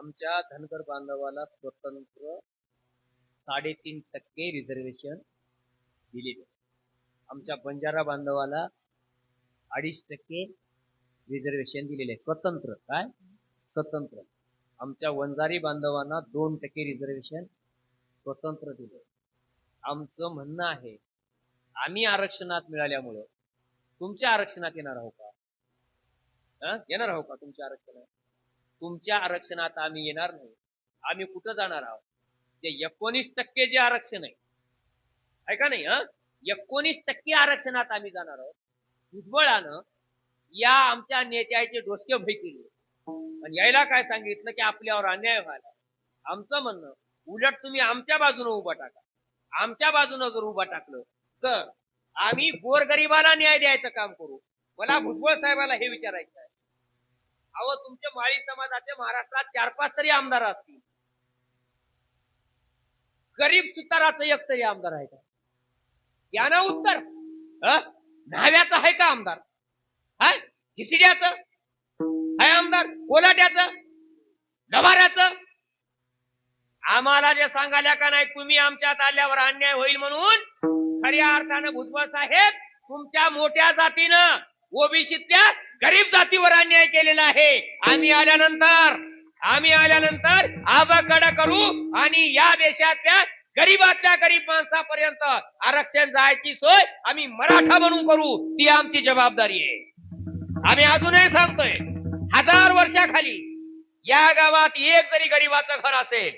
आमच्या धनगर बांधवाला स्वतंत्र साडेतीन टक्के रिझर्वेशन दिलेले आमच्या बंजारा बांधवाला अडीच टक्के रिझर्वेशन दिलेले आहे स्वतंत्र. काय? स्वतंत्र. आमच्या वंजारी बांधवांना दोन टक्के रिझर्वेशन स्वतंत्र दिले आमचं म्हणणं आहे आम्ही आरक्षणात मिळाल्यामुळं तुमच्या आरक्षणात येणार आहोत का? येणार आहोत का तुमच्या आरक्षणात? तुमच्या आरक्षणात आम्ही येणार नाही. आम्ही कुठं जाणार आहोत? जे एकोणीस टक्के जे आरक्षण आहे. ऐका नाही हा? एकोणीस टक्के आरक्षणात आम्ही जाणार आहोत. भुजबळानं या आमच्या नेत्याचे डोसके भय केले. आणि यायला काय सांगितलं की आपल्यावर अन्याय व्हायला. आमचं म्हणणं उलट तुम्ही आमच्या बाजूने उभा टाका. आमच्या बाजूनं जर उभा टाकलं तर आम्ही गोरगरिबाला न्याय द्यायचं काम करू. मला भुजबळ साहेबाला हे विचारायचं अहो तुमच्या माळी समाजाचे महाराष्ट्रात चार पाच तरी आमदार असतील. गरीब सुताराचं एक तरी आमदार आहे का? या ना उत्तर न्हाव्याचं आहे का आमदार? हाय हिसिड्याचं आहे आमदार. कोलाट्याचं? गभाऱ्याचं आम्हाला जे सांगायला का नाही तुम्ही आमच्यात आल्यावर अन्याय होईल म्हणून खऱ्या अर्थानं भुजबळ साहेब तुमच्या मोठ्या जातीनं ओबीसीतल्या गरीब जातीवर अन्याय केलेला आहे. आम्ही आल्यानंतर आम्ही आल्यानंतर आबाकडा करू आणि या देशातल्या गरीबातल्या गरीब माणसापर्यंत आरक्षण जायची सोय आम्ही मराठा म्हणून करू ती आमची जबाबदारी आहे. आम्ही अजूनही सांगतोय हजार वर्षाखाली या गावात एक जरी गरीबाचं घर असेल